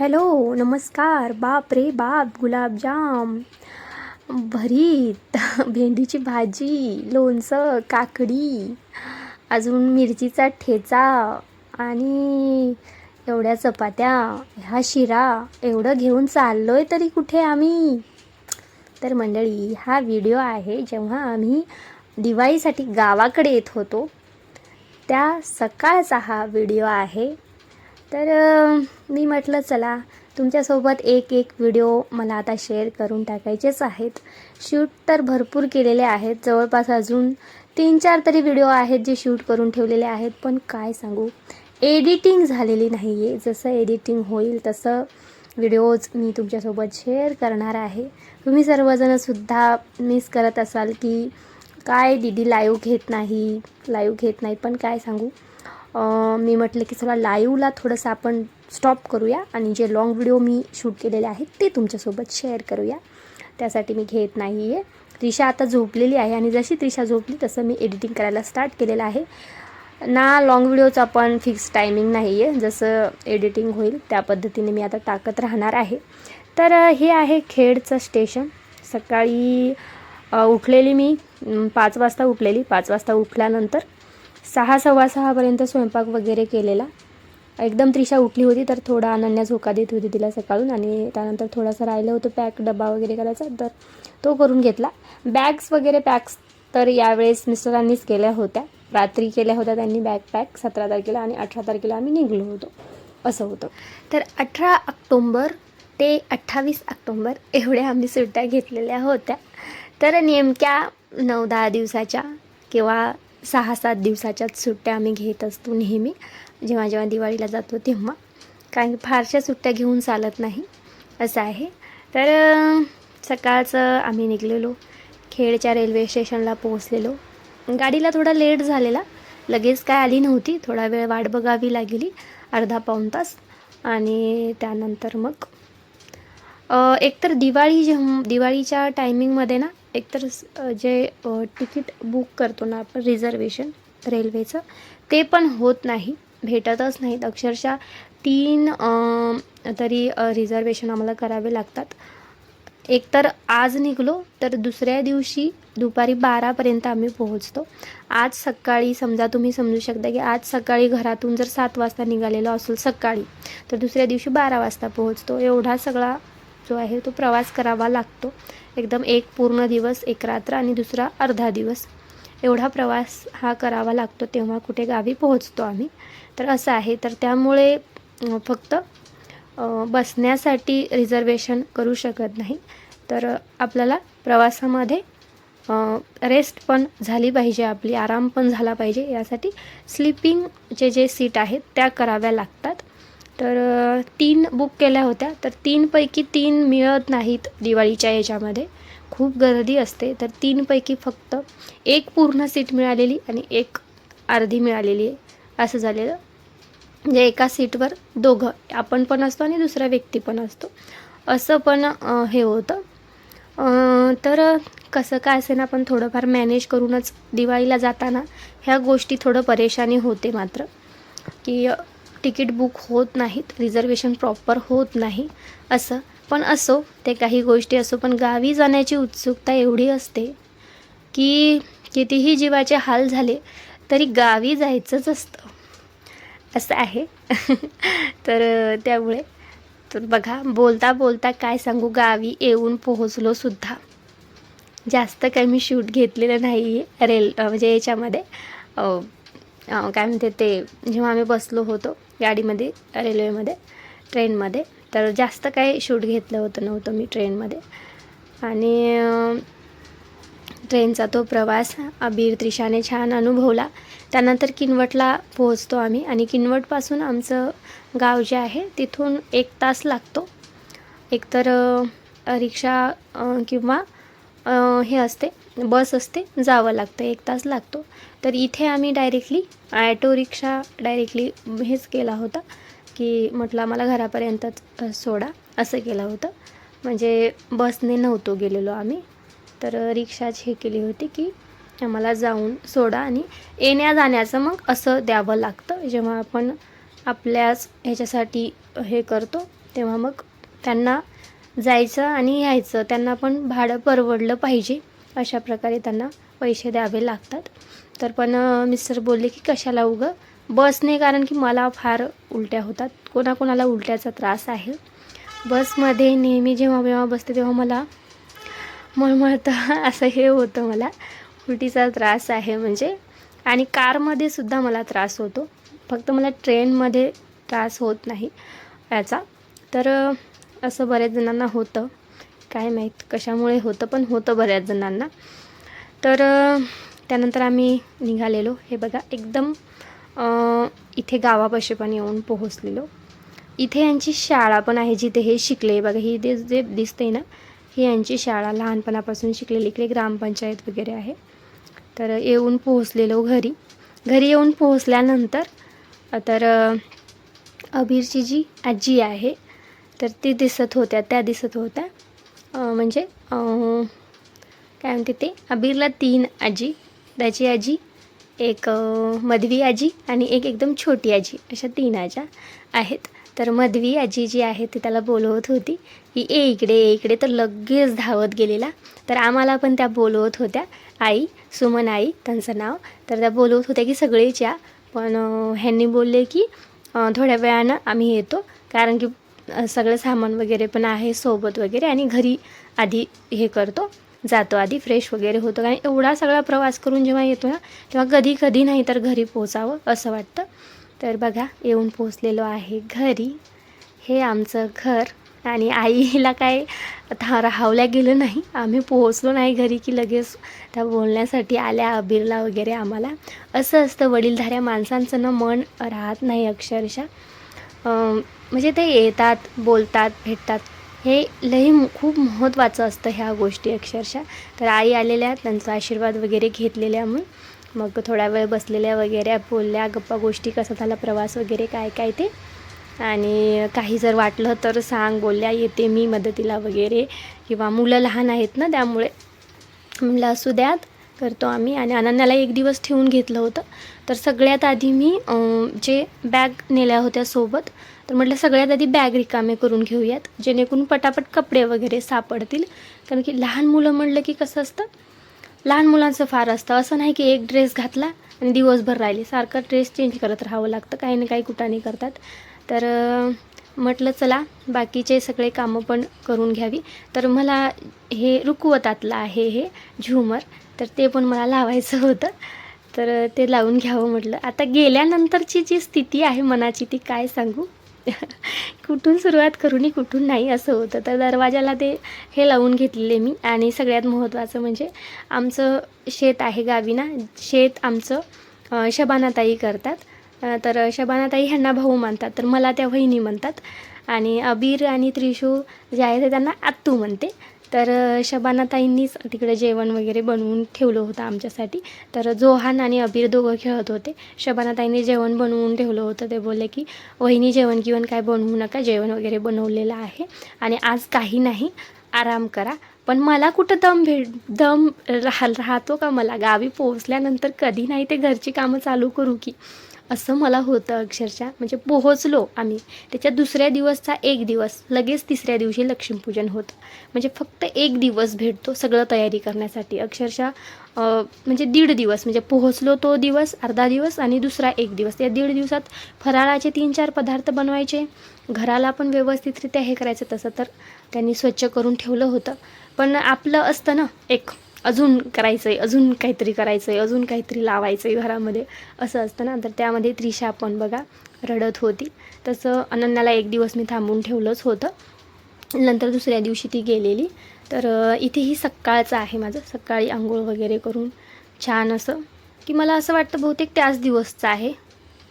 Hello नमस्कार. बाप रे बाप गुलाबजाम. भरीत भेंडीची भाजी लोणचं काकडी अजून मिरचीचा ठेचा आणि एवढ्या चपात्या ह्या शिरा एवढं घेऊन चाललो आहे तरी कुठे आम्ही? तर मंडळी हा व्हिडिओ आहे जेव्हा आम्ही दिवाळीसाठी गावाकडे येत होतो. त्या सकाळचा हा व्हिडिओ आहे. तर मी म्हटलं चला तुमच्यासोबत एक एक व्हिडिओ मला आता शेअर करून टाकायचेच आहेत. शूट तर भरपूर केलेले आहेत. जवळपास अजून तीन चार तरी व्हिडिओ आहेत जे शूट करून ठेवलेले आहेत. पण काय सांगू? एडिटिंग झालेली नाही आहे जसं एडिटिंग होईल तसं व्हिडिओज मी तुमच्यासोबत शेअर करणार आहे. तुम्ही सर्वजणसुद्धा मिस करत असाल की काय दीदी लाईव्ह घेत नाही लाईव्ह घेत नाही. पण काय सांगू? मी म्हटलं की चला लाईव्हला थोडंसं आपण स्टॉप करूया आणि जे लॉंग व्हिडिओ मी शूट केलेले आहेत ते तुमच्यासोबत शेअर करूया. त्यासाठी मी घेत नाही आहे त्रिशा आता झोपलेली आहे आणि जशी त्रिशा झोपली तसं मी एडिटिंग करायला स्टार्ट केलेलं आहे. ना लॉंग व्हिडिओचं पण फिक्स टायमिंग नाही आहे जसं एडिटिंग होईल त्या पद्धतीने मी आता टाकत राहणार आहे. तर हे आहे खेडचं स्टेशन सकाळी उठलेली मी. पाच वाजता उठलेली. पाच वाजता उठल्यानंतर सहा सव्वा सहापर्यंत स्वयंपाक वगैरे केलेला. एकदम त्रिशा उठली होती तर थोडा अनन्या झोका देत होती तिला सकाळून आणि त्यानंतर थोडासा राहिलं होतं पॅक डबा वगैरे करायचा तर तो करून घेतला. बॅग्स वगैरे पॅक्स तर यावेळेस मिस्टरांनीच केल्या होत्या. रात्री केल्या होत्या त्यांनी बॅग पॅक सतरा तारखेला आणि अठरा तारखेला आम्ही निघलो होतो. असं होतं. तर अठरा ऑक्टोंबर ते अठ्ठावीस ऑक्टोंबर एवढ्या आम्ही सुट्ट्या घेतलेल्या होत्या. तर नेमक्या नऊ दहा दिवसाच्या किंवा सहा सात दिवसाच्याच सुट्ट्या आम्ही घेत असतो नेहमी. जेव्हा जेव्हा दिवाळीला जातो तेव्हा. कारण फारशा सुट्ट्या घेऊन चालत नाही. असं आहे. तर सकाळचं आम्ही निघलेलो. खेडच्या रेल्वे स्टेशनला पोहोचलेलो. गाडीला थोडा लेट झालेला. लगेच काय आली नव्हती. थोडा वेळ वाट बघावी लागली. अर्धा पाऊण तास. आणि त्यानंतर मग एकतर दिवाळी जेव्हा दिवाळीच्या टायमिंगमध्ये ना एकतर जे तिकीट बुक करतो ना आपण रिझर्वेशन रेल्वेचं ते पण होत नाही भेटतच नाहीत. अक्षरशः तीन तरी रिझर्वेशन आम्हाला करावे लागतात. एकतर आज निघलो तर दुसऱ्या दिवशी दुपारी बारापर्यंत आम्ही पोहोचतो. आज सकाळी समजा तुम्ही समजू शकता की आज सकाळी घरातून जर सात वाजता निघालेलो असेल सकाळी तर दुसऱ्या दिवशी बारा वाजता पोहोचतो. एवढा सगळा जो आहे तो प्रवास करावा लागतो. एकदम एक पूर्ण दिवस एक रात्र आणि दुसरा अर्धा दिवस. एवढा प्रवास हा करावा लागतो तेव्हा कुठे गावी पोहोचतो आम्ही. तर असं आहे. तर त्यामुळे फक्त बसण्यासाठी रिझर्वेशन करू शकत नाही. तर आपल्याला प्रवासामध्ये रेस्ट पण झाली पाहिजे आपली आराम पण झाला पाहिजे. यासाठी स्लीपिंगचे जे सीट आहेत त्या कराव्या लागतात. तर तीन बुक केल्या होत्या. तर तीनपैकी तीन मिळत नाहीत दिवाळीच्या याच्यामध्ये खूप गर्दी असते. तर तीनपैकी फक्त एक पूर्ण सीट मिळालेली आणि एक अर्धी मिळालेली आहे. असं झालेलं. म्हणजे एका सीटवर दोघं. आपण पण असतो आणि दुसरा व्यक्ती पण असतो. असं पण हे होतं. तर कसं काय असेल ना आपण थोडंफार मॅनेज करूनच दिवाळीला जाताना ह्या गोष्टी थोडं परेशानी होते मात्र. की तिकीट बुक होत नाहीत रिझर्वेशन प्रॉपर होत नाही असं. पण असो ते काही गोष्टी असो पण गावी जाण्याची उत्सुकता एवढी असते की कितीही जीवाचे हाल झाले तरी गावी जायचंच असतं. असं आहे. तर त्यामुळे तर बघा बोलता बोलता काय सांगू गावी येऊन पोहोचलोसुद्धा जास्त काही मी शूट घेतलेलं नाही आहे रेल म्हणजे याच्यामध्ये. काय म्हणते ते जेव्हा आम्ही बसलो होतो गाडीमध्ये रेल्वेमध्ये ट्रेनमध्ये. तर जास्त काही शूट घेतलं होतं नव्हतं मी ट्रेनमध्ये. आणि ट्रेनचा तो प्रवास अबीर त्रिशाने छान अनुभवला. त्यानंतर किनवटला पोहोचतो आम्ही आणि किनवटपासून आमचं गाव जे आहे तिथून एक तास लागतो. एकतर रिक्षा किंवा हे असते बस असते जावं लागतं एक तास लागतो. तर इथे आम्ही डायरेक्टली ॲटो रिक्षा डायरेक्टली हेच केला होता की म्हटलं आम्हाला घरापर्यंतच सोडा असं केलं होतं. म्हणजे बसने नव्हतो गेलेलो आम्ही. तर रिक्षाच हे केली होती की आम्हाला जाऊन सोडा आणि येण्या जाण्याचं मग असं द्यावं लागतं. जेव्हा आपण आपल्याच ह्याच्यासाठी हे करतो तेव्हा मग त्यांना जायचं आणि यायचं. त्यांना पण भाडं परवडलं पाहिजे. अशा प्रकारे त्यांना पैसे द्यावे लागतात. तर पण मिस्टर बोलले की कशाला उगं? बसने कारण की मला फार उलट्या होतात. कोणाकोणाला उलट्याचा त्रास आहे. बसमध्ये नेहमी जेव्हा जेव्हा बसते तेव्हा मला मळमळतं असं हे होतं मला. उलटीचा त्रास आहे म्हणजे. आणि कारमध्ये सुद्धा मला त्रास होतो. फक्त मला ट्रेनमध्ये त्रास होत नाही याचा. तर असं बऱ्याच जणांना होतं. काय माहीत कशामुळे होतं पण होतं बऱ्याच जणांना. तर त्यानंतर आम्ही निघालेलो. हे बघा एकदम इथे गावापाशी पण येऊन पोहोचलेलो. इथे यांची शाळा पण आहे जिथे हे शिकले. बघा ही जे जे दिसते ना ही यांची शाळा लहानपणापासून शिकलेली. इकडे ग्रामपंचायत वगैरे आहे. तर येऊन पोहोचलेलो घरी. घरी येऊन पोहोचल्यानंतर तर अबीरची जी आजी आहे तर ती दिसत होत्या त्या दिसत होत्या. म्हणजे काय म्हणते ते? अबीरला तीन आजी त्याची आजी एक मधवी आजी आणि एक एकदम छोटी आजी अशा तीन आज्या आहेत. तर मधवी आजी जी आहे ती त्याला बोलवत होती की ए इकडे ए इकडे. तर लगेच धावत गेलेला. तर आम्हाला पण त्या बोलवत होत्या. आई सुमन आई त्यांचं नाव. तर त्या बोलवत होत्या की सगळेच या. पण ह्यांनी बोलले की थोड्या वेळानं आम्ही येतो. कारण की सगळं सामान वगैरे पण आहे सोबत वगैरे आणि घरी आधी हे करतो जातो आधी फ्रेश वगैरे होतो. कारण एवढा सगळा प्रवास करून जेव्हा येतो ना तेव्हा कधी कधी नाही तर घरी पोचावं असं वाटतं. तर बघा येऊन पोचलेलो आहे घरी. हे आमचं घर आणि आईला काय था राहावल्या गेलं नाही. आम्ही पोहोचलो नाही घरी की लगेच त्या बोलण्यासाठी आल्या अबीरला वगैरे आम्हाला. असं असतं वडीलधाऱ्या माणसांचं ना मन राहत नाही अक्षरशः. म्हणजे ते येतात बोलतात भेटतात. हे लई खूप महत्त्वाचं असतं ह्या गोष्टी अक्षरशः. तर आई आलेल्या त्यांचा आशीर्वाद वगैरे घेतलेल्या मग मग थोडा वेळ बसलेल्या वगैरे बोलल्या गप्पा गोष्टी कसा झाला प्रवास वगैरे काय काय ते. आणि काही जर वाटलं तर सांग बोलल्या येते मी मदतीला वगैरे. किंवा मुलं लहान आहेत ना त्यामुळे. म्हणलं असू द्यात करतो आम्ही आणि अनन्याला एक दिवस ठेवून घेतलं होतं. तर सगळ्यात आधी मी जे बॅग नेल्या होत्या सोबत तर म्हटलं सगळ्यात आधी बॅग रिकामे करून घेऊयात जेणेकरून पटापट कपडे वगैरे सापडतील. कारण की लहान मुलं म्हणलं की कसं असतं लहान मुलांचं फार असतं. असं नाही की एक ड्रेस घातला आणि दिवसभर राहिले. सारखा ड्रेस चेंज करत राहावं लागतं. काही ना काही कुठाने करतात. तर म्हटलं चला बाकीचे सगळे कामं पण करून घ्यावी. तर मला हे रुकवतातलं आहे हे झुमर. तर ते पण मला लावायचं होतं. तर ते लावून घ्यावं म्हटलं. आता गेल्यानंतरची जी स्थिती आहे मनाची ती काय सांगू? कुठून सुरुवात करू आणि कुठून नाही असं होतं. तर दरवाजाला ते हे लावून घेतलेले मी. आणि सगळ्यात महत्त्वाचं म्हणजे आमचं शेत आहे गावी ना शेत आमचं शबानाताई करतात. तर शबानाताई ह्यांना भाऊ मानतात. तर मला त्या वहिनी म्हणतात. आणि अबीर आणि त्रिशू जे आहे ते त्यांना आत्तू म्हणते. तर शबानाताईंनीच तिकडे जेवण वगैरे बनवून ठेवलं होतं आमच्यासाठी. तर जोहान आणि अबीर दोघं खेळत होते. शबानाताईंनी जेवण बनवून ठेवलं होतं. ते बोलले की वहिनी जेवण किवण काय बनवू नका. जेवण वगैरे बनवलेलं आहे. आणि आज काही नाही. आराम करा. पण मला कुठं दम भेट दम राह राहतो का मला? गावी पोहोचल्यानंतर कधी नाही ते घरची कामं चालू करू की. असं मला होतं अक्षरशः. म्हणजे पोहोचलो आम्ही. त्याच्या दुसऱ्या दिवसचा एक दिवस लगेच तिसऱ्या दिवशी लक्ष्मीपूजन होतं. म्हणजे फक्त एक दिवस भेटतो सगळं तयारी करण्यासाठी. अक्षरशः म्हणजे दीड दिवस. म्हणजे पोहोचलो तो दिवस अर्धा दिवस आणि दुसरा एक दिवस. या दीड दिवसात फराळाचे तीन चार पदार्थ बनवायचे. घराला पण व्यवस्थितरित्या हे करायचं तसं तर त्यांनी स्वच्छ करून ठेवलं होतं. पण आपलं असतं ना एक अजून करायचं आहे अजून काहीतरी करायचं आहे अजून काहीतरी लावायचं आहे घरामध्ये. असं असतं ना. तर त्यामध्ये त्रिशा पण बघा रडत होती. तसं अनन्याला एक दिवस मी थांबून ठेवलंच होतं. नंतर दुसऱ्या दिवशी ती गेलेली. तर इथेही सकाळचं आहे माझं. सकाळी आंघोळ वगैरे करून छान असं. की मला असं वाटतं बहुतेक त्याच दिवसचं आहे.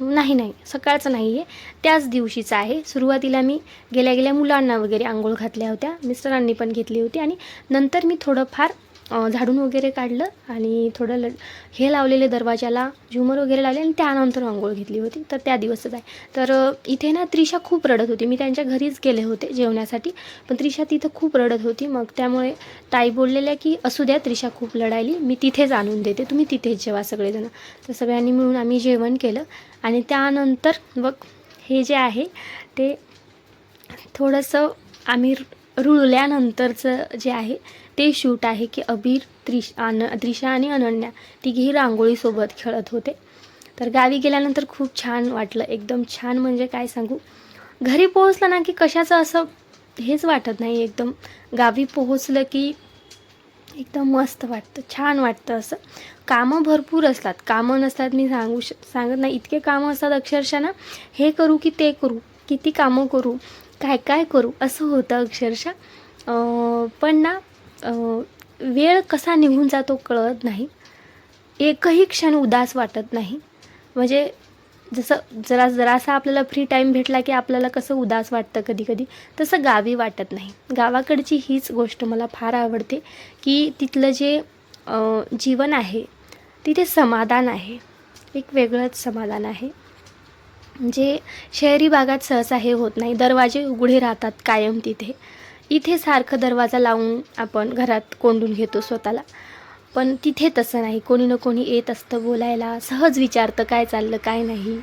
नाही नाही. सकाळचं नाही आहे त्याच दिवशीचं आहे. सुरुवातीला मी गेल्या गेल्या मुलांना वगैरे आंघोळ घातल्या होत्या. मिस्टरांनी पण घेतली होती. आणि नंतर मी थोडंफार झाडून वगैरे काढलं आणि थोडं ल हे लावलेले दरवाजाला झुमर वगैरे लावले आणि त्यानंतर आंघोळ घेतली होती. तर त्या दिवसच आहे. तर इथे ना त्रिशा खूप रडत होती. मी त्यांच्या घरीच गेले होते जेवण्यासाठी. पण त्रिशा तिथं खूप रडत होती. मग त्यामुळे ताई बोललेल्या की असू द्या त्रिशा खूप लढायली मी तिथेच आणून देते. तुम्ही तिथेच जेवा सगळेजण. तर सगळ्यांनी मिळून आम्ही जेवण केलं. आणि त्यानंतर मग हे जे आहे ते थोडंसं आम्ही रुळल्यानंतरचं जे आहे ते शूट आहे की अबीर त्रिश अन त्रिशा आणि अनन्या तिघेही रांगोळीसोबत खेळत होते. तर गावी गेल्यानंतर खूप छान वाटलं. एकदम छान म्हणजे काय सांगू? घरी पोहोचलं ना की कशाचं असं हेच वाटत नाही. एकदम गावी पोहोचलं की एकदम मस्त वाटतं छान वाटतं असं. कामं भरपूर असतात. कामं नसतात मी सांगू श सांगत नाही. इतके कामं असतात अक्षरशः ना हे करू की ते करू किती कामं करू काय काय करू? असं होतं अक्षरशः. पण ना वेळ कसा निघून जातो कळत नाही. एकही क्षण उदास वाटत नाही. म्हणजे जसं जरा जरासा आपल्याला फ्री टाईम भेटला की आपल्याला कसं उदास वाटतं कधी कधी तसं गावी वाटत नाही. गावाकडची हीच गोष्ट मला फार आवडते की तिथलं जे जीवन आहे तिथे समाधान आहे. एक वेगळंच समाधान आहे. जे शहरी भागात सहसा हे होत नाही दरवाजे उघडे राहतात कायम तिथे. इथे सारखं दरवाजा लावून आपण घरात कोंडून घेतो स्वतःला. पण तिथे तसं नाही. कोणी ना कोणी येत असतं बोलायला. सहज विचारतं काय चाललं काय नाही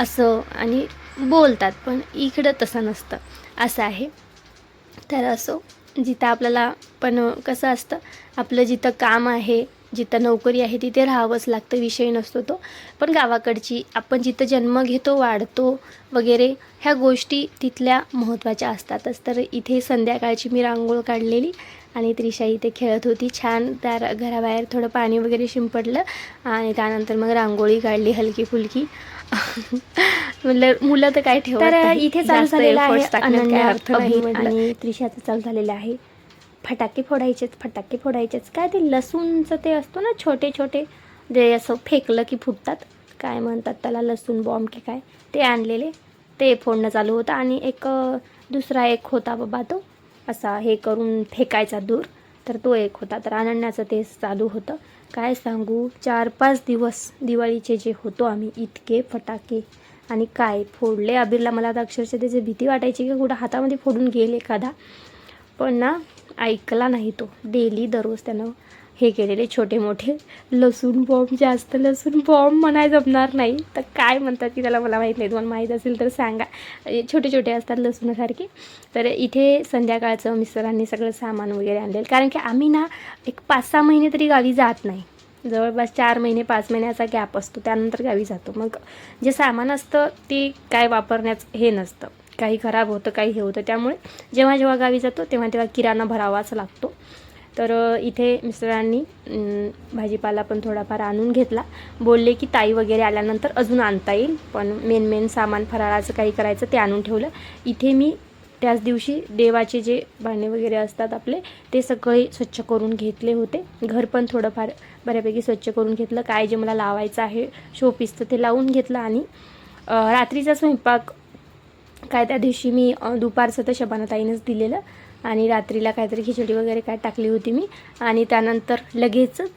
असं आणि बोलतात. पण इकडं तसं नसतं. असं आहे. तर असो जिथं आपल्याला पण कसं असतं आपलं जिथं काम आहे जिथं नोकरी आहे तिथे राहावंच लागतं विषय नसतो तो. पण गावाकडची आपण जिथं जन्म घेतो वाढतो वगैरे ह्या गोष्टी तिथल्या महत्त्वाच्या असतातच. तर इथे संध्याकाळची मी रांगोळ काढलेली आणि त्रिशा इथे खेळत होती. छान त्या घराबाहेर थोडं पाणी वगैरे शिंपडलं आणि त्यानंतर मग रांगोळी काढली हलकी फुलकी म्हणलं मुलं तर काय ठेवत तर नाही. इथे चालू झालेलं आहे म्हटलं. आणि त्रिशाचं चालू झालेलं आहे. फटाके फोडायचेच फटाके फोडायचेच काय ते लसूणचं ते असतो ना छोटे छोटे जे असं फेकलं की फुटतात काय म्हणतात त्याला लसूण बॉम्ब की काय ते आणलेले. ते फोडणं चालू होतं आणि एक दुसरा एक होता बाबा तो असा हे करून फेकायचा दूर तर तो एक होता. तर अनन्याचं ते चालू होतं. काय सांगू चार पाच दिवस दिवाळीचे जे होतो आम्ही इतके फटाके. आणि काय फोडले. अबीरला मला आता अक्षरशः त्याची भीती वाटायची की कुठं हातामध्ये फोडून गेले एखादा. पण ना ऐकला नाही तो. डेली दररोज त्यानं हे केलेले छोटे मोठे. लसूण बॉम्ब जास्त लसूण बॉम्ब म्हणाय जमणार नाही. तर काय म्हणतात की त्याला मला माहीत नाही. तुम्हाला माहीत असेल तर सांगा. छोटे छोटे असतात लसूणासारखे. तर इथे संध्याकाळचं मिस्टरांनी सगळं सामान वगैरे आणलेलं. कारण की आम्ही ना एक पाच सहा महिने तरी गावी जात नाही. जवळपास चार महिने पाच महिन्याचा गॅप असतो. त्यानंतर गावी जातो. मग जे सामान असतं ते काय वापरण्याचं हे नसतं. काही खराब होतं काही हे होतं. त्यामुळे जेव्हा जेव्हा गावी जातो तेव्हा तेव्हा किराणा भरावाच लागतो. तर इथे मिस्टरांनी भाजीपाला पण थोडाफार आणून घेतला. बोलले की ताई वगैरे आल्यानंतर अजून आणता येईल पण मेन मेन सामान फराळाचं काही करायचं ते आणून ठेवलं. इथे मी त्याच दिवशी देवाचे जे भांडे वगैरे असतात आपले ते सगळे स्वच्छ करून घेतले होते. घर पण थोडंफार बऱ्यापैकी स्वच्छ करून घेतलं. काय जे मला लावायचं आहे शोपीसचं ते लावून घेतलं आणि रात्रीचा स्वयंपाक काय त्या दिवशी मी अ, दुपारचं तर शबानाताईनंच दिलेलं आणि रात्रीला काहीतरी खिचडी वगैरे काय टाकली होती मी. आणि त्यानंतर लगेचच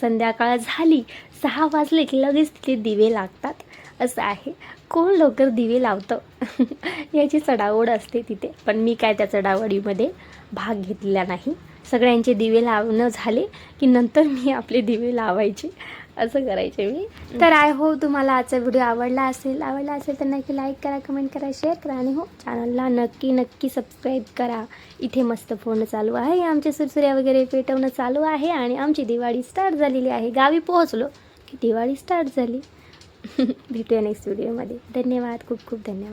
संध्याकाळ झाली. सहा वाजले की लगेच तिथे दिवे लागतात. असं आहे. कोण लवकर दिवे लावतं? याची चढावड असते तिथे. पण मी काय त्या चढावडीमध्ये भाग घेतलेला नाही. सगळ्यांचे दिवे लावणं झाले की नंतर मी आपले दिवे लावायचे. असं करायचे मी. तर आय होप तुम्हाला आजचा व्हिडिओ आवडला असेल. आवडला असेल तर नक्की लाईक करा कमेंट करा शेअर करा आणि हो चॅनलला नक्की नक्की सबस्क्राईब करा. इथे मस्त फोन चालू आहे. आमचे सुरसुऱ्या वगैरे पेटवणं चालू आहे आणि आमची दिवाळी स्टार्ट झालेली आहे. गावी पोहोचलो की दिवाळी स्टार्ट झाली. भेटूया नेक्स्ट व्हिडिओमध्ये धन्यवाद. खूप खूप धन्यवाद.